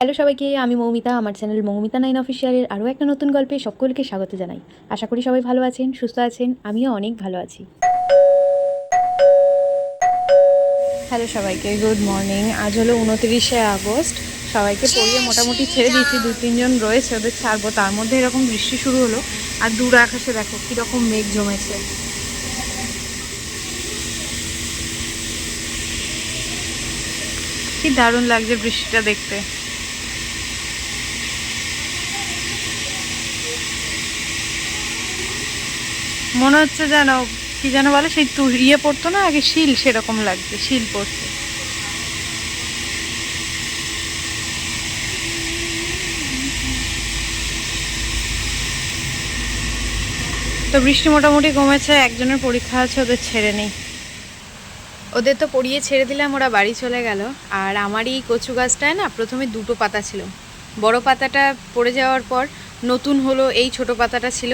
Hello সবাইকে, আমি মৌমিতা, আমার চ্যানেল মৌমিতা নাইন অফিসিয়ালের আরও একটা নতুন গল্পে সকলকে স্বাগত জানাই। আশা করি সবাই ভালো আছেন, সুস্থ আছেন, আমিও অনেক ভালো আছি। হ্যালো সবাইকে, গুড মর্নিং। আজ হলো উনতিরিশে আগস্ট। সবাইকে পড়িয়ে মোটামুটি ছেড়ে দিয়েছি, দু, তিনজন রয়েছে, ওদের ছাড়বো। তার মধ্যে এরকম বৃষ্টি শুরু হলো, আর দূর আকাশে দেখো, কীরকম মেঘ জমেছে। কি দারুণ লাগছে বৃষ্টিটা দেখতে। মনে হচ্ছে যেন, কি যেন বলে, সেই তু ইয়ে পড়তো না, আগে শিল সেরকম লাগছে, শিল পড়ছে তো বৃষ্টি মোটামুটি কমেছে, একজনের পরীক্ষা আছে, ওদের ছেড়ে নেই। ওদের তো পড়িয়ে ছেড়ে দিলাম, ওরা বাড়ি চলে গেল। আর আমার এই কচু গাছটায় না, প্রথমে দুটো পাতা ছিল। বড় পাতাটা পড়ে যাওয়ার পর, নতুন হলো এই ছোট পাতাটা ছিল।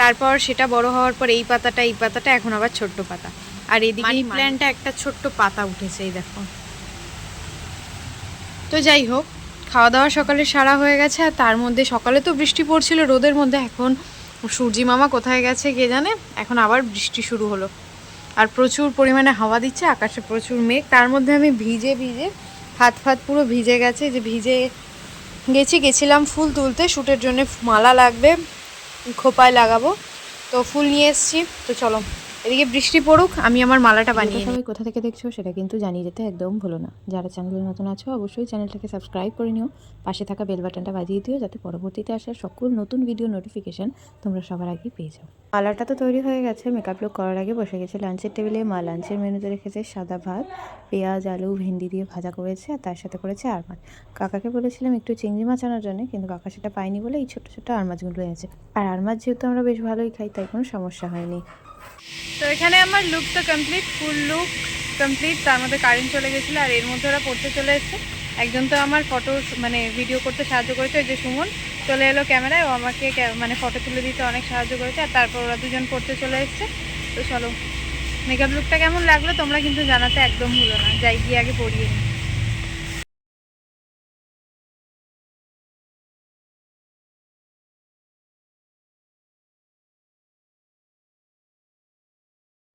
তারপর সেটা বড় হওয়ার পর এই পাতাটা এই পাতাটা এখন আবার ছোট্ট পাতা। আর এদিকে মানি প্ল্যান্টটা একটা ছোট্ট পাতা উঠেছে এই দেখো। তো যাই হোক খাওয়া দাওয়া সকালে সারা হয়ে গেছে আর তার মধ্যে সকালে তো বৃষ্টি পড়ছিল রোদের মধ্যে এখন সূর্যি মামা কোথায় গেছে কে জানে? এখন আবার বৃষ্টি শুরু হলো। আর প্রচুর পরিমাণে হাওয়া দিচ্ছে আকাশে প্রচুর মেঘ তার মধ্যে আমি ভিজে ভিজে হাত ফাত পুরো ভিজে গেছে যে ভিজে গেছি গেছিলাম ফুল তুলতে শ্যুটের জন্য মালা লাগবে। খোপায় লাগাবো। তো ফুল নিয়ে এসছি। তো চলো। এদিকে বৃষ্টি পড়ুক আমি আমার মালাটা বানিয়ে সবাই কোথা থেকে দেখছ সেটা কিন্তু জানিয়ে যেতে একদম ভুলো না। যারা চ্যানেলে নতুন আছো অবশ্যই চ্যানেলটাকে সাবস্ক্রাইব করে নিও। পাশে থাকা বেল বাটনটা বাজিয়ে দিও যাতে পরবর্তীতে আসা সকল নতুন ভিডিও নোটিফিকেশন তোমরা সবার আগে পেয়ে যাও। মালাটা তো তৈরি হয়ে গেছে মেকআপ লুক করার আগে বসে গেছে লাঞ্চের টেবিলে মা লাঞ্চের মেনুতে রেখেছে সাদা ভাত পেঁয়াজ আলু ভেন্ডি দিয়ে ভাজা করেছে আর তার সাথে করেছে আর মাছ কাকাকে বলেছিলাম একটু চিংড়ি মাছ আনার জন্য কিন্তু কাকা সেটা পায়নি বলে এই ছোটো ছোটো আর মাছগুলো এনেছে। আর আর মাছ যেহেতু আমরা বেশ ভালোই খাই তাই কোনো সমস্যা হয়নি। তো এখানে আমার লুক তো কমপ্লিট ফুল লুক কমপ্লিট তার মধ্যে কারেন্ট চলে গেছিল আর এর মধ্যে ওরা পড়তে চলে এসেছে। একজন তো আমার ফটো মানে ভিডিও করতে সাহায্য করেছে, ওই যে সুমন। চলে এলো ক্যামেরায় ও আমাকে মানে ফটো তুলে দিতে অনেক সাহায্য করেছে আর তারপর ওরা দুজন পড়তে চলে এসেছে। তো চলো মেকআপ লুকটা কেমন লাগল তোমরা কিন্তু জানাতে একদম ভুলো না। যাই, গিয়ে আগে পড়িয়ে নিই।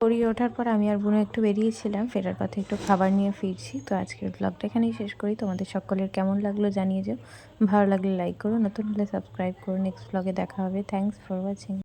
পড়িয়ে ওঠার পর আমি আর বোনও একটু বেরিয়েছিলাম, ফেরার পথে একটু খাবার নিয়ে ফিরছি। তো আজকের ব্লগটা এখানেই শেষ করি। তোমাদের সকলের কেমন লাগল জানিয়ে যাও। ভালো লাগলে লাইক করো, নতুন হলে সাবস্ক্রাইব করো। নেক্সট ব্লগে দেখা হবে। Thanks for watching